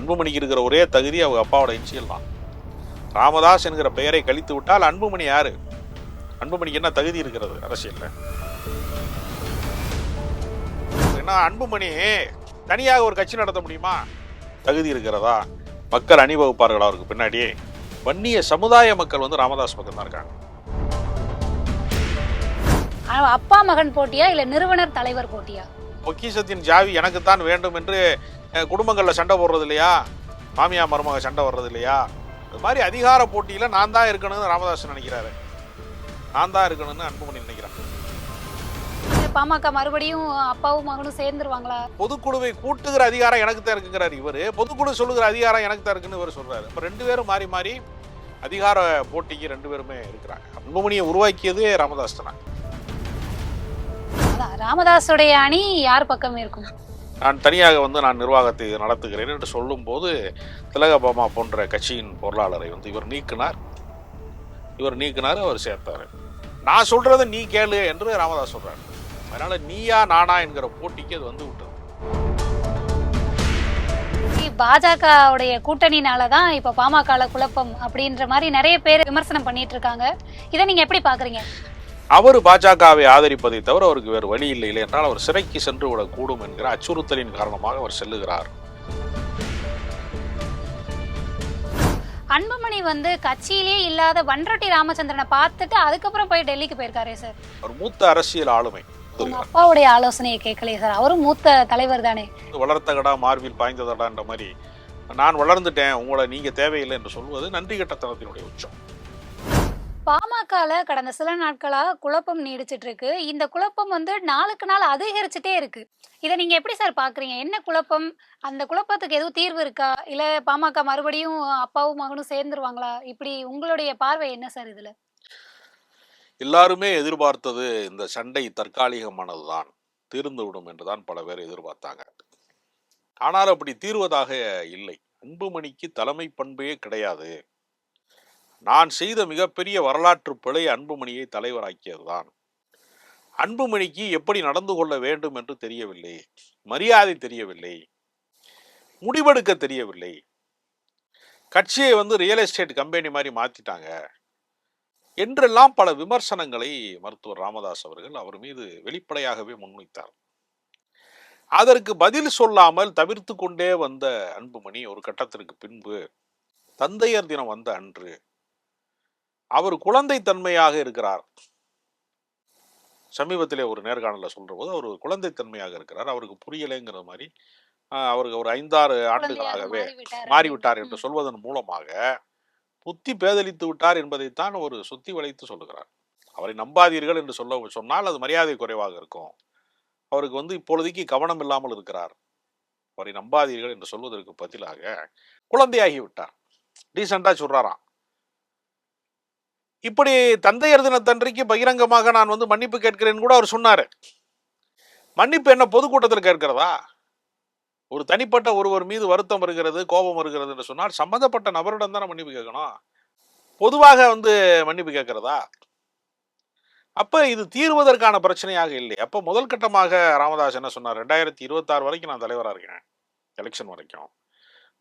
அன்புமணிக்கு இருக்கிற ஒரே தகுதி அவங்க அப்பாவோட இன்சியல் தான். ராமதாஸ் என்கிற பெயரை கழித்து விட்டால் அன்புமணி யாரு? அன்புமணிக்கு என்ன தகுதி இருக்கிறது அரசியல்ல? என்ன அன்புமணி தனியாக ஒரு கட்சி நடத்த முடியுமா? தகுதி இருக்கிறதா? மக்கள் அணிவகுப்பார்கள்? அவருக்கு பின்னாடி வன்னிய சமுதாய மக்கள் வந்து ராமதாஸ் பக்கம் தான் இருக்காங்க அப்பா மகன் போட்டியா இல்ல நிறுவனர் தலைவர் போட்டியா? பொக்கிஷத்தின் ஜாவி எனக்குத்தான் வேண்டும் என்று குடும்பங்கள்ல சண்டை போடுறது இல்லையா மாமியா மருமக சண்டை வர்றது இல்லையா இது மாதிரி அதிகார போட்டியில நான் தான் இருக்கணும்னு ராமதாஸ் நினைக்கிறாரு. நான் தான் இருக்கணும்னு அன்புமணி நினைக்கிறான் பாமக மறுபடியும் அப்பாவும் மகனும் சேர்ந்துருவாங்களா? பொதுக்குழுவை கூட்டுகிற அதிகாரம் எனக்கு தான் இருக்குங்கிறார் இவர். பொதுக்குழு சொல்லுகிற அதிகாரம் எனக்கு தான் இருக்குன்னு இவர் சொல்றாரு. அப்ப ரெண்டு பேரும் மாறி மாறி அதிகார போட்டிக்கு ரெண்டு பேருமே இருக்கிறாங்க. அன்புமணியை உருவாக்கியதே ராமதாஸ் தானே. அதான் ராமதாஸுடைய அணி யார் பக்கம் இருக்கும்? நான் தனியாக வந்து நான் நிர்வாகத்தை நடத்துகிறேன் என்று சொல்லும்போது திலகபாமா போன்ற கட்சியின் பொருளாளரை வந்து இவர் நீக்கினார். இவர் நீக்கினார் அவர் சேர்த்தாரு. நான் சொல்றதை நீ கேளு என்று ராமதாஸ் சொல்றாரு. அதனால நீயா நானா என்கிற போட்டிக்கு அது வந்து விட்டது. பாஜகவுடைய கூட்டணினால தான் இப்ப பாமக குழப்பம் அப்படின்ற மாதிரி நிறைய பேர் விமர்சனம் பண்ணிட்டு இருக்காங்க. இதை நீங்க எப்படி பாக்குறீங்க? அவர் பாஜகவை ஆதரிப்பதை தவிர அவருக்கு வேறு வழி இல்லை. இல்லை என்றால் அவர் சிறைக்கு சென்று விடக்கூடும் என்கிற அச்சுறுத்தலின் காரணமாக அவர் செல்லுகிறார். அன்புமணி வந்து கட்சியிலேயே இல்லாத வன்றொட்டி ராமச்சந்திரனை பார்த்துட்டு அதுக்கப்புறம் போய் டெல்லிக்கு போயிருக்காரே சார். அவர் மூத்த அரசியல் ஆளுமை. அப்பாவுடைய ஆலோசனையை கேட்கலையே சார். அவரும் மூத்த தலைவர் தானே. வளர்த்தகடா மார்பில் பாய்ந்ததடான்ற மாதிரி நான் வளர்ந்துட்டேன் உங்களை நீங்க தேவையில்லை என்று சொல்வது நன்றி கட்டத்தனத்தினுடைய உச்சம். பாமகல கடந்த சில நாட்களா குழப்பம் நீடிச்சிட்டு இருக்கு இந்த குழப்பம் வந்து நாளுக்கு நாள் அதிகரிச்சுட்டே இருக்கு. இதை நீங்க எப்படி சார் பாக்குறீங்க? என்ன குழப்பம்? அந்த குழப்பத்துக்கு எதுவும் தீர்வு இருக்கா? இல்ல பாமக மறுபடியும் அப்பாவும் மகனும் சேர்ந்துருவாங்களா? இப்படி உங்களுடைய பார்வை என்ன சார் இதுல? எல்லாருமே எதிர்பார்த்தது இந்த சண்டை தற்காலிகமானதுதான். தீர்ந்து விடும் என்றுதான் பல பேர் எதிர்பார்த்தாங்க. ஆனால் அப்படி தீர்வதாக இல்லை. அன்புமணிக்கு தலைமை பண்பே கிடையாது. நான் செய்த மிகப்பெரிய வரலாற்று பிழை அன்புமணியை தலைவராக்கியதுதான். அன்புமணிக்கு எப்படி நடந்து கொள்ள வேண்டும் என்று தெரியவில்லை. மரியாதை தெரியவில்லை. முடிவெடுக்க தெரியவில்லை. கட்சியை வந்து ரியல் எஸ்டேட் கம்பெனி மாதிரி மாற்றிட்டாங்க என்றெல்லாம் பல விமர்சனங்களை மருத்துவர் ராமதாஸ் அவர்கள் அவர் மீது வெளிப்படையாகவே முன்வைத்தார். அதற்கு பதில் சொல்லாமல் தவிர்த்து கொண்டே வந்த அன்புமணி ஒரு கட்டத்திற்கு பின்பு தந்தையர் தினம் வந்த அன்று அவர் குழந்தைத்தன்மையாக இருக்கிறார். சமீபத்திலே ஒரு நேர்காணல சொல்ற போது அவர் ஒரு குழந்தைத்தன்மையாக இருக்கிறார். அவருக்கு புரியலைங்கிற மாதிரி அவருக்கு ஒரு ஐந்தாறு ஆண்டுகளாகவே மாறிவிட்டார் என்று. சொல்வதன் மூலமாக புத்தி பேதலித்து விட்டார் என்பதைத்தான் ஒரு சுத்தி வளைத்து சொல்லுகிறார். அவரை நம்பாதீர்கள் என்று சொல்ல சொன்னால் அது மரியாதை குறைவாக இருக்கும். அவருக்கு வந்து இப்பொழுதைக்கு கவனம் இல்லாமல் இருக்கிறார். அவரை நம்பாதீர்கள் என்று சொல்வதற்கு பதிலாக குழந்தையாகி விட்டார். டீசெண்டா சொல்றாராம். இப்படி தந்தையர் தினத்தன்றைக்கு பகிரங்கமாக நான் வந்து மன்னிப்பு கேட்கிறேன் கூட அவர் சொன்னார். மன்னிப்பு என்ன பொதுக்கூட்டத்தில் கேட்கிறதா? ஒரு தனிப்பட்ட ஒருவர் மீது வருத்தம் வருகிறது கோபம் வருகிறது என்று சொன்னால் சம்பந்தப்பட்ட நபரிடம் தானே மன்னிப்பு கேட்கணும்? பொதுவாக வந்து மன்னிப்பு கேட்கிறதா? அப்போ இது தீர்வதற்கான பிரச்சனையாக இல்லை. அப்போ முதல் கட்டமாக ராமதாஸ் என்ன சொன்னார்? ரெண்டாயிரத்தி இருபத்தாறு வரைக்கும் நான் தலைவராக இருக்கேன். எலெக்ஷன் வரைக்கும்.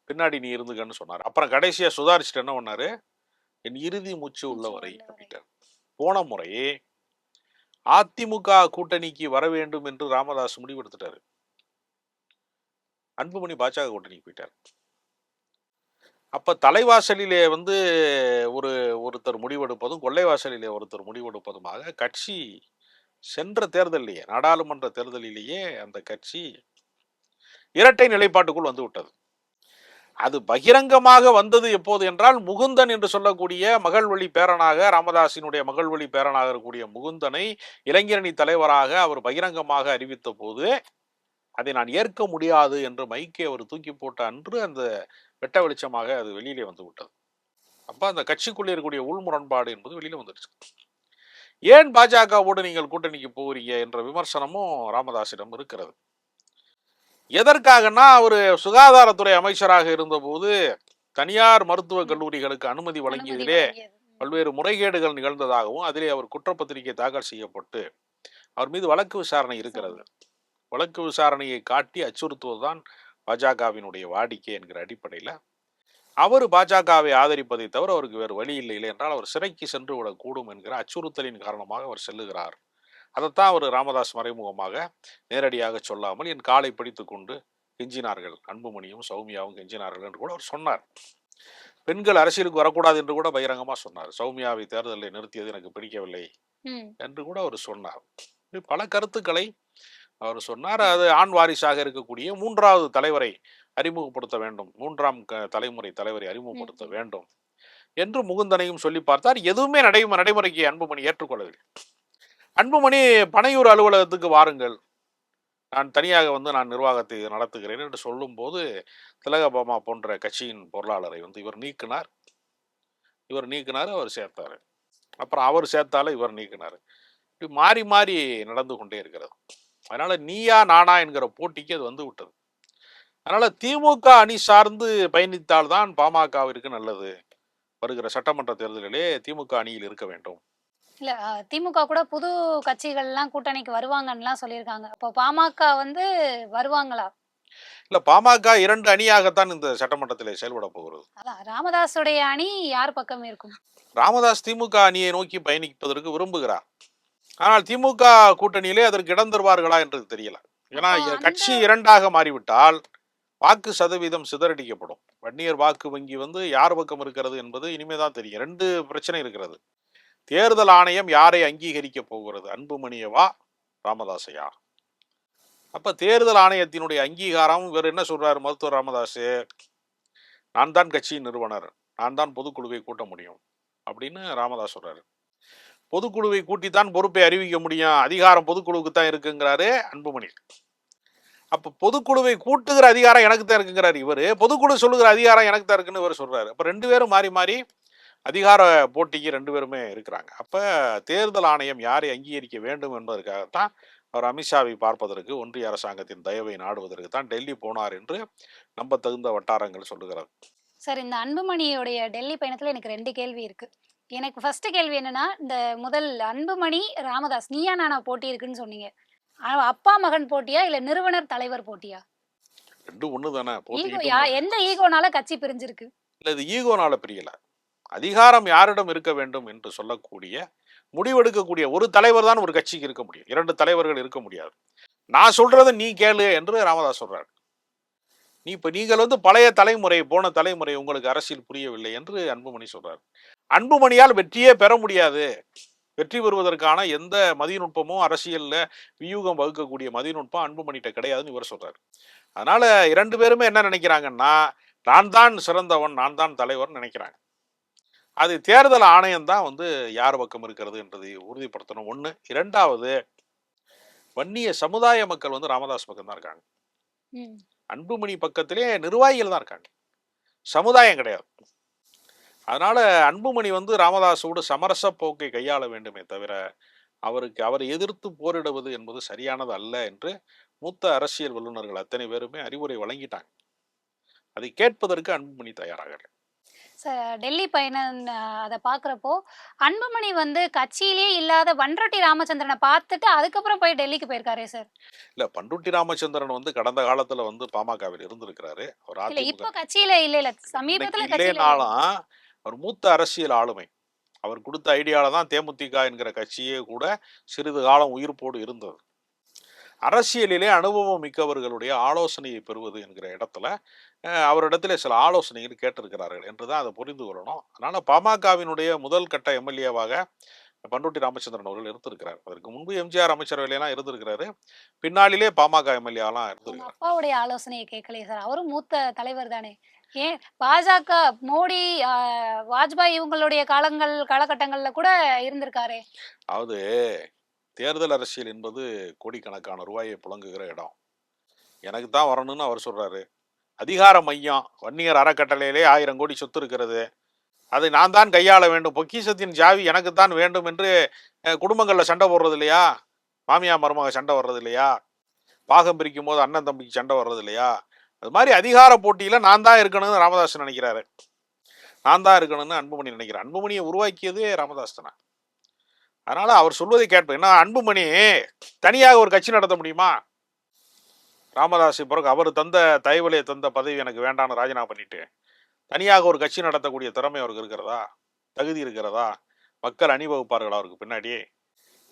பின்னாடி நீ இருந்துக்கன்னு சொன்னார். அப்புறம் கடைசியாக சுதாரிச்சுட்டு என்ன பண்ணார்? என் இறுதி மூச்சு உள்ளவரை அப்படின்ட்டார் போன முறை அதிமுக கூட்டணிக்கு வர வேண்டும் என்று ராமதாஸ் முடிவெடுத்துட்டாரு. அன்புமணி பாஜக கூட்டணிக்கு போயிட்டார். அப்ப தலைவாசலிலே வந்து ஒரு ஒருத்தர் முடிவெடுப்பதும் கொள்ளைவாசலிலே ஒருத்தர் முடிவெடுப்பதுமாக கட்சி சென்ற தேர்தலிலேயே நாடாளுமன்ற தேர்தலிலேயே அந்த கட்சி இரட்டை நிலைப்பாட்டுக்குள் வந்து விட்டது. அது பகிரங்கமாக வந்தது எப்போது என்றால் முகுந்தன் என்று சொல்லக்கூடிய மகள் வழி பேரனாக ராமதாசினுடைய மகள் வழி பேரனாக இருக்கக்கூடிய முகுந்தனை இளைஞரணி தலைவராக அவர் பகிரங்கமாக அறிவித்த போது அதை நான் ஏற்க முடியாது என்று மைக்கை அவர் தூக்கி போட்ட அன்று அந்த வெட்ட வெளிச்சமாக அது வெளியிலே வந்து விட்டது. அப்போ அந்த கட்சிக்குள்ளே இருக்கக்கூடிய உள் முரண்பாடு என்பது வெளியில வந்துடுச்சு. ஏன் பாஜகவோடு நீங்கள் கூட்டணிக்கு போகிறீங்க என்ற விமர்சனமும் ராமதாசிடம் இருக்கிறது. எதற்காகனா அவர் சுகாதாரத்துறை அமைச்சராக இருந்தபோது தனியார் மருத்துவக் கல்லூரிகளுக்கு அனுமதி வழங்கியதிலே பல்வேறு முறைகேடுகள் நிகழ்ந்ததாகவும் அதிலே அவர் குற்றப்பத்திரிகை தாக்கல் செய்யப்பட்டு அவர் மீது வழக்கு விசாரணை இருக்கிறது. வழக்கு விசாரணையை காட்டி அச்சுறுத்துவதுதான் பாஜகவினுடைய வாடிக்கை என்கிற அடிப்படையில். அவர் பாஜகவை ஆதரிப்பதை தவிர அவருக்கு வேறு வழி இல்லை இல்லை என்றால் அவர் சிறைக்கு சென்று விடக்கூடும் என்கிற அச்சுறுத்தலின் காரணமாக அவர் செல்லுகிறார். அதைத்தான் அவர் ராமதாஸ் மறைமுகமாக நேரடியாக சொல்லாமல் என் காலை பிடித்து கொண்டு கெஞ்சினார்கள். அன்புமணியும் சௌமியாவும் கெஞ்சினார்கள் என்று கூட அவர் சொன்னார். பெண்கள் அரசியலுக்கு வரக்கூடாது என்று கூட பகிரங்கமாக சொன்னார். சௌமியாவை தேர்தலில் நிறுத்தியது எனக்கு பிடிக்கவில்லை என்று கூட அவர் சொன்னார். பல கருத்துக்களை அவர் சொன்னார். அது ஆண் வாரிசாக இருக்கக்கூடிய மூன்றாவது தலைவரை அறிமுகப்படுத்த வேண்டும். மூன்றாம் தலைமுறை தலைவரை அறிமுகப்படுத்த. வேண்டும் என்று முகுந்தனையும் சொல்லி பார்த்தார். எதுவுமே நடை நடைமுறைக்கு அன்புமணி ஏற்றுக்கொள்ளவில்லை. அன்புமணி பனையூர் அலுவலகத்துக்கு வாருங்கள். நான் தனியாக வந்து நான் நிர்வாகத்தை நடத்துகிறேன் என்று சொல்லும்போது திலகபாமா போன்ற கட்சியின் பொருளாளரை வந்து இவர் நீக்கினார். இவர் நீக்கினார் அவர் சேர்த்தாரு. அப்புறம் அவர் சேர்த்தால இவர் நீக்கினார். இப்படி மாறி மாறி நடந்து கொண்டே இருக்கிறது. அதனால் நீயா நானா என்கிற போட்டிக்கு அது வந்து விட்டது. அதனால் திமுக அணி சார்ந்து பயணித்தால்தான் பாமகவிற்கு நல்லது. வருகிற சட்டமன்ற தேர்தலிலே திமுக அணியில் இருக்க வேண்டும். இல்ல திமுக கூட புது கட்சிகள்லாம் கூட்டணிக்கு வருவாங்கன்னுலாம் சொல்லியிருக்காங்க. அப்போ பாமக வந்து வருவாங்களா? இல்ல பாமக இரண்டு அணியாகத்தான் இந்த சட்டமன்றத்திலே செயல்பட போகிறது. ராமதாஸுடைய அணி யார் பக்கம் இருக்கும்? ராமதாஸ் திமுக அணியை நோக்கி பயணிப்பதற்கு விரும்புகிறார் ஆனால் திமுக கூட்டணியிலே அதற்கு இடம் தருவார்களா என்று தெரியல. ஏன்னா கட்சி இரண்டாக மாறிவிட்டால் வாக்கு சதவீதம் சிதறடிக்கப்படும். வன்னியர் வாக்கு வங்கி வந்து யார் பக்கம் இருக்கிறது என்பது இனிமேதான் தெரியும். ரெண்டு பிரச்சனை இருக்கிறது. தேர்தல் ஆணையம் யாரை அங்கீகரிக்க போகிறது? அன்புமணியவா? ராமதாசையா? அப்போ தேர்தல் ஆணையத்தினுடைய அங்கீகாரம் இவர் என்ன சொல்கிறார் மருத்துவர் ராமதாஸ் நான் தான் கட்சியின் நிறுவனர் நான் தான் பொதுக்குழுவை கூட்ட முடியும் அப்படின்னு ராமதாஸ் சொல்கிறார் பொதுக்குழுவை கூட்டித்தான் பொறுப்பை அறிவிக்க முடியும். அதிகாரம் பொதுக்குழுவுக்கு தான் இருக்குங்கிறாரு அன்புமணி. அப்போ பொதுக்குழுவை கூட்டுகிற அதிகாரம் எனக்கு தான் இருக்குங்கிறார் இவர். பொதுக்குழு சொல்லுகிற அதிகாரம் எனக்கு தான் இருக்குன்னு இவர் சொல்கிறார் அப்போ ரெண்டு பேரும் மாறி மாறி அதிகார போட்டிக்கு ரெண்டு பேருமே இருக்கிறாங்க. அப்ப தேர்தல் ஆணையம் யாரை அங்கீகரிக்க வேண்டும் என்பதற்காகத்தான் அவர் அமித்ஷாவை பார்ப்பதற்கு ஒன்றிய அரசாங்கத்தின் தயவை நாடுவதற்கு தான் டெல்லி போனார் என்று நம்ப தகுந்த வட்டாரங்கள் சொல்லுகிறது. சார் இந்த அன்புமணியோடைய டெல்லி பயணத்துல எனக்கு ரெண்டு கேள்வி இருக்கு. எனக்கு ஃபர்ஸ்ட் கேள்வி என்னன்னா இந்த முதல் அன்புமணி ராமதாஸ் நீயா நானா போட்டி இருக்குன்னு சொன்னீங்க. அப்பா மகன் போட்டியா இல்ல நிறுவனர் தலைவர் போட்டியா? ரெண்டும் ஒண்ணு. தானே எந்த ஈகோனால கட்சி பிரிஞ்சிருக்கு? இல்ல இது ஈகோனால பிரியல. அதிகாரம் யாரிடம் இருக்க வேண்டும் என்று சொல்லக்கூடிய முடிவெடுக்கக்கூடிய ஒரு தலைவர் தான் ஒரு கட்சிக்கு இருக்க முடியும். இரண்டு தலைவர்கள் இருக்க முடியாது. நான் சொல்றதை நீ கேளு என்று ராமதாஸ் சொல்றார். நீ இப்போ நீங்கள் வந்து பழைய தலைமுறை போன தலைமுறை உங்களுக்கு அரசியல் புரியவில்லை என்று அன்புமணி சொல்றார். அன்புமணியால் வெற்றியே பெற முடியாது. வெற்றி பெறுவதற்கான எந்த மதிநுட்பமும் அரசியலில் வியூகம் வகுக்கக்கூடிய மதிநுட்பம் அன்புமணிகிட்ட கிடையாதுன்னு இவர் சொல்றாரு. அதனால இரண்டு பேருமே என்ன நினைக்கிறாங்கன்னா நான் தான் சிறந்தவன் நான் தான் தலைவர்னு நினைக்கிறாங்க. அது தேர்தல் ஆணையம் தான் வந்து யார் பக்கம் இருக்கிறது என்றதை உறுதிப்படுத்தணும். ஒண்ணு. இரண்டாவது வன்னிய சமுதாய மக்கள் வந்து ராமதாஸ் பக்கம் தான் இருக்காங்க. அன்புமணி பக்கத்திலே நிர்வாகிகள் தான் இருக்காங்க. சமுதாயம் கிடையாது. அதனால அன்புமணி வந்து ராமதாஸோடு சமரச போக்கை கையாள வேண்டுமே தவிர அவருக்கு அவரை எதிர்த்து போரிடுவது என்பது சரியானது அல்ல என்று மூத்த அரசியல் வல்லுநர்கள் அத்தனை பேருமே அறிவுரை வழங்கிட்டாங்க. அதை கேட்பதற்கு அன்புமணி தயாராக சார் டெல்லி பயணம் அதை பார்க்குறப்போ அன்புமணி வந்து கட்சியிலேயே இல்லாத வன்ரொட்டி ராமச்சந்திரனை பார்த்துட்டு அதுக்கப்புறம் போய் டெல்லிக்கு போயிருக்காரே சார். இல்ல பண்டுட்டி ராமச்சந்திரன் வந்து கடந்த காலத்துல வந்து பாமகவில் இருந்திருக்கிறாரு. அவர் இப்ப கட்சியில இல்ல இல்ல. சமீபத்துல இன்னைக்கு கட்சியில இல்ல. இல்லைனாலும் அவர் மூத்த அரசியல் ஆளுமை. அவர் கொடுத்த ஐடியால தான் தேமுதிக என்கிற கட்சியே கூட சிறிது காலம் உயிர்ப்போடு இருந்தது. அரசியலிலே அனுபவம் மிக்கவர்களுடைய ஆலோசனையை பெறுவது என்கிற இடத்துல அவரிடத்திலே சில ஆலோசனைகள் கேட்டிருக்கிறார்கள் என்றுதான் அதை புரிந்து கொள்ளணும். அதனால பாமகவினுடைய முதல் கட்ட எம்எல்ஏவாக பண்ருட்டி ராமச்சந்திரன் அவர்கள் இருந்திருக்கிறார். அதற்கு முன்பு எம்ஜிஆர் அமைச்சரவையிலாம் இருந்திருக்கிறாரு. பின்னாளிலே பாமக எம்எல்ஏலாம் இருந்திருக்கிறார். அப்பாவுடைய ஆலோசனையை கேட்கலையே சார். அவரும் மூத்த தலைவர் தானே. ஏன் பாஜக மோடி வாஜ்பாய் இவங்களுடைய காலங்கள் காலகட்டங்கள்ல கூட இருந்திருக்காரே. அதாவது தேர்தல் அரசியல் என்பது கோடிக்கணக்கான ரூபாயை புழங்குகிற இடம். எனக்கு தான் வரணும்னு அவர் சொல்றாரு. அதிகார மையம் வன்னியர் அறக்கட்டளையிலே ஆயிரம் கோடி சொத்து இருக்கிறது. அதை நான் தான் கையாள வேண்டும். பொக்கிஷத்தின் ஜாவி எனக்கு தான் வேண்டும் என்று குடும்பங்களில் சண்டை போடுறது இல்லையா மாமியா மருமக சண்டை வர்றது இல்லையா பாகம் பிரிக்கும் போது அண்ணன் தம்பிக்கு சண்டை வர்றது இல்லையா அது மாதிரி அதிகார போட்டியில் நான் தான் இருக்கணும்னு ராமதாஸ் நினைக்கிறாரு. நான் தான் இருக்கணும்னு அன்புமணி நினைக்கிறேன் அன்புமணியை உருவாக்கியதே ராமதாஸ் தானே. அதனால் அவர் சொல்வதை கேட்பேன். ஏன்னா அன்புமணி தனியாக ஒரு கட்சி நடத்த முடியுமா? ராமதாஸ் பிறகு அவர் தந்த தயவலையை தந்த பதவி எனக்கு வேண்டாம்னு ராஜினாமா பண்ணிட்டு தனியாக ஒரு கட்சி நடத்தக்கூடிய திறமை அவருக்கு இருக்கிறதா? தகுதி இருக்கிறதா? மக்கள் அணிவகுப்பார்கள் அவருக்கு பின்னாடி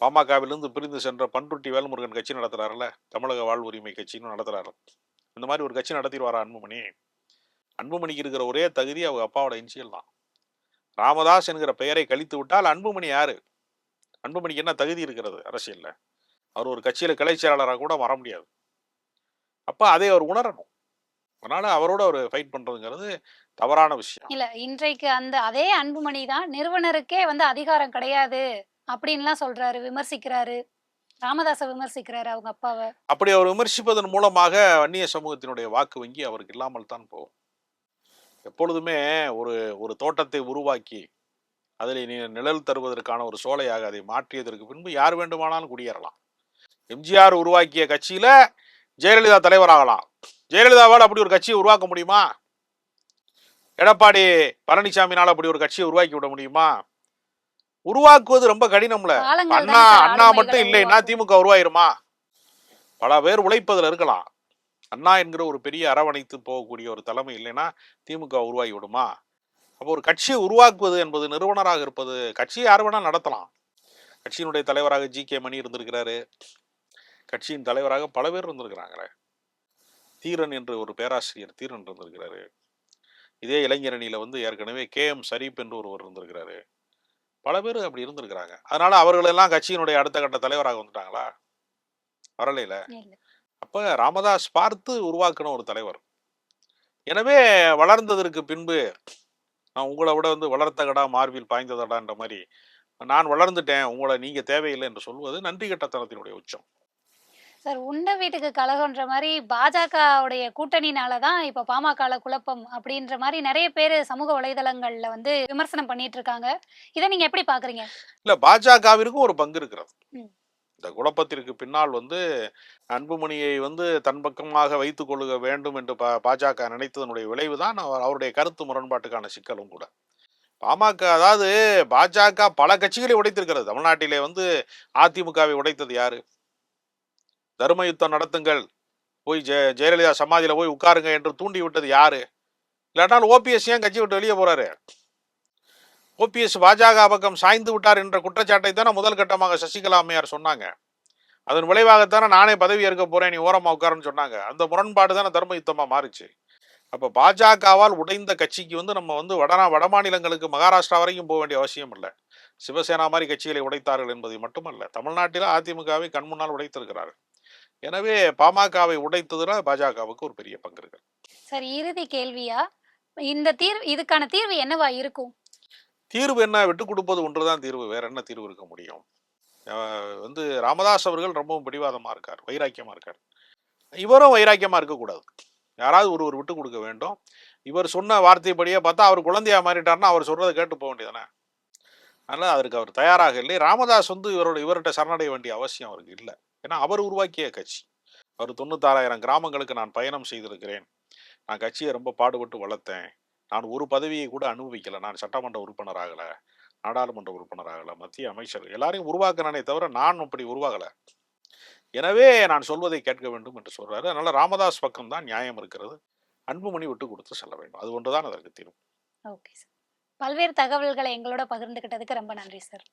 பாமகவிலிருந்து பிரிந்து சென்ற பண்ருட்டி வேல்முருகன் கட்சி நடத்துறாருல தமிழக வாழ்வுரிமை கட்சின்னு நடத்துகிறாரு இந்த மாதிரி ஒரு கட்சி நடத்திடுவாரா அன்புமணி? அன்புமணிக்கு இருக்கிற ஒரே தகுதி அவங்க அப்பாவோட இன்சியல் தான். ராமதாஸ் என்கிற பெயரை கழித்து விட்டால் அன்புமணி யாரு? அன்புமணிக்கு என்ன தகுதி இருக்கிறது அரசியலில்? அவர் ஒரு கட்சியில் கிளை செயலாளராக கூட வர முடியாது. அப்ப அதை அவர் உணரணும். அதனால அவரோட அவர் ஃபைட் பண்றதுங்கிறது தவறான விஷயம். இல்ல இன்றைக்கு அந்த அதே அன்புமணி தான் நிறுவனருக்கே வந்து அதிகாரம் கிடையாது அப்படின்லாம் சொல்றாரு விமர்சிக்கிறாரு. ராமதாஸை விமர்சிக்கிறாரு அவங்க அப்பாவை. அப்படி அவர் விமர்சிப்பதன் மூலமாக வன்னிய சமூகத்தினுடைய வாக்கு வங்கி அவருக்கு இல்லாமல் தான் போகும். எப்பொழுதுமே ஒரு ஒரு தோட்டத்தை உருவாக்கி அதில் நீ நிழல் தருவதற்கான ஒரு சோலையாக அதை மாற்றியதற்கு பின்பு யார் வேண்டுமானாலும் குடியேறலாம். எம்ஜிஆர் உருவாக்கிய கட்சியில ஜெயலலிதா தலைவராகலாம் ஜெயலலிதாவால் அப்படி ஒரு கட்சியை உருவாக்க முடியுமா? எடப்பாடி பழனிசாமினால் அப்படி ஒரு கட்சியை உருவாக்கி விட முடியுமா? உருவாக்குவது ரொம்ப கடினம்ல. அண்ணா அண்ணா மட்டும் இல்லைன்னா. திமுக உருவாயிருமா? பல பேர் உழைப்பதில் இருக்கலாம். அண்ணா என்கிற ஒரு பெரிய அரவணைத்து போகக்கூடிய ஒரு தலைமை இல்லைன்னா திமுக உருவாகி விடுமா? அப்போ ஒரு கட்சியை உருவாக்குவது என்பது நிறுவனராக இருப்பது கட்சியை யார் வேணாலும் நடத்தலாம். கட்சியினுடைய தலைவராக ஜி கே மணி இருந்திருக்கிறாரு. கட்சியின் தலைவராக பல பேர் இருந்திருக்கிறாங்களே. தீரன் என்று ஒரு பேராசிரியர் தீரன் இருந்திருக்கிறாரு. இதே இளைஞரணியில வந்து ஏற்கனவே கே. எம். ஷரீப் என்று ஒருவர் இருந்திருக்கிறாரு. பல பேர் அப்படி இருந்திருக்கிறாங்க. அதனால அவர்கள் எல்லாம் கட்சியினுடைய அடுத்த கட்ட தலைவராக வந்துட்டாங்களா? வரலையில. அப்ப ராமதாஸ் பார்த்து உருவாக்கின ஒரு தலைவர். எனவே வளர்ந்ததற்கு பின்பு நான் உங்களை விட வந்து வளர்த்த கடா மார்பில் பாய்ந்ததடான்ற மாதிரி நான் வளர்ந்துட்டேன் உங்களை நீங்க தேவையில்லை என்று சொல்வது நன்றி கட்டத்தனத்தினுடைய உச்சம். சார் உண்ட வீட்டுக்கு கலகன்ற மாதிரி பாஜகவுடைய கூட்டணினால தான் இப்ப பாமகல குழப்பம் அப்படின்ற மாதிரி நிறைய பேர் சமூக வலைதளங்கள்ல வந்து விமர்சனம் பண்ணிட்டு இருக்காங்க இதை நீங்க எப்படி பாக்குறீங்க? இல்ல பாஜகவிற்கும் ஒரு பங்கு இருக்கிறது. இந்த குழப்பத்திற்கு பின்னால் வந்து அன்புமணியை வந்து தன் பக்கமாக வைத்துக் கொள்ளுக வேண்டும் என்று பா பாஜக நினைத்ததனுடைய விளைவுதான் அவர் அவருடைய கருத்து முரண்பாட்டுக்கான சிக்கலும் கூட. பாமக அதாவது பாஜக பல கட்சிகளை உடைத்திருக்கிறது. தமிழ்நாட்டிலே வந்து அதிமுகவை உடைத்தது யாரு? தர்ம யுத்தம் நடத்துங்கள். போய் ஜெய ஜெயலலிதா சமாதியில் போய் உட்காருங்க என்று தூண்டி விட்டது யாரு? இல்லாட்டால் ஓபிஎஸ் ஏன் கட்சி விட்டு வெளியே போறாரு? ஓபிஎஸ் பாஜக பக்கம் சாய்ந்து விட்டார் என்ற குற்றச்சாட்டை தானே முதல் கட்டமாக சசிகலா அம்மையார் சொன்னாங்க. அதன் விளைவாகத்தானே நானே பதவி ஏற்க போறேன் நீ ஓரமாக உட்காருன்னு சொன்னாங்க. அந்த முரண்பாடு தானே தர்ம யுத்தமாக மாறுச்சு. அப்போ பாஜகவால் உடைந்த கட்சிக்கு வந்து நம்ம வந்து வடநா வட மாநிலங்களுக்கு மகாராஷ்டிரா வரைக்கும் போக வேண்டிய அவசியம் இல்லை. சிவசேனா மாதிரி கட்சிகளை உடைத்தார்கள் என்பது மட்டுமல்ல தமிழ்நாட்டில் அதிமுகவை கண்முன்னால் உடைத்திருக்கிறார்கள். எனவே பாமகவை உடைத்ததுல பாஜகவுக்கு ஒரு பெரிய பங்கு இருக்கு சார் இறுதி கேள்வியா? இந்த தீர்வு இதுக்கான தீர்வு என்னவா இருக்கும்? தீர்வு என்ன? விட்டு கொடுப்பது ஒன்றுதான் தீர்வு. வேற என்ன தீர்வு இருக்க முடியும்? வந்து ராமதாஸ் அவர்கள் ரொம்பவும் பிடிவாதமா இருக்கார் வைராக்கியமா இருக்கார். இவரும் வைராக்கியமா இருக்கக்கூடாது யாராவது ஒருவர் விட்டு கொடுக்க வேண்டும். இவர் சொன்ன வார்த்தைப்படியே பார்த்தா அவர் குழந்தையா மாறிட்டார்னா அவர் சொல்றதை கேட்டு போக வேண்டியதானே அதனால அதற்கு அவர் தயாராக இல்லை. ராமதாஸ் வந்து இவரோட இவர்கிட்ட சரணடைய வேண்டிய அவசியம் அவருக்கு இல்லை. ஏன்னா அவர் உருவாக்கிய கட்சி. அவர் தொண்ணூத்தாறாயிரம் கிராமங்களுக்கு நான் பயணம் செய்திருக்கிறேன். நான் கட்சியை ரொம்ப பாடுபட்டு வளர்த்தேன். நான் ஒரு பதவியை கூட அனுபவிக்கல. நான் சட்டமன்ற உறுப்பினர் ஆகலை. நாடாளுமன்ற உறுப்பினர் ஆகலை. மத்திய அமைச்சர் எல்லாரையும் உருவாக்குறானே தவிர நான் அப்படி உருவாகல. எனவே நான் சொல்வதை கேட்க வேண்டும் என்று சொல்றாரு. அதனால ராமதாஸ் பக்கம் தான் நியாயம் இருக்கிறது. அன்புமணி விட்டு கொடுத்து செல்ல வேண்டும். அது ஒன்றுதான் அதற்கு தீர்வு. Okay sir. பல்வேறு தகவல்களை எங்களோட பகிர்ந்துகிட்டதுக்கு ரொம்ப நன்றி சார்.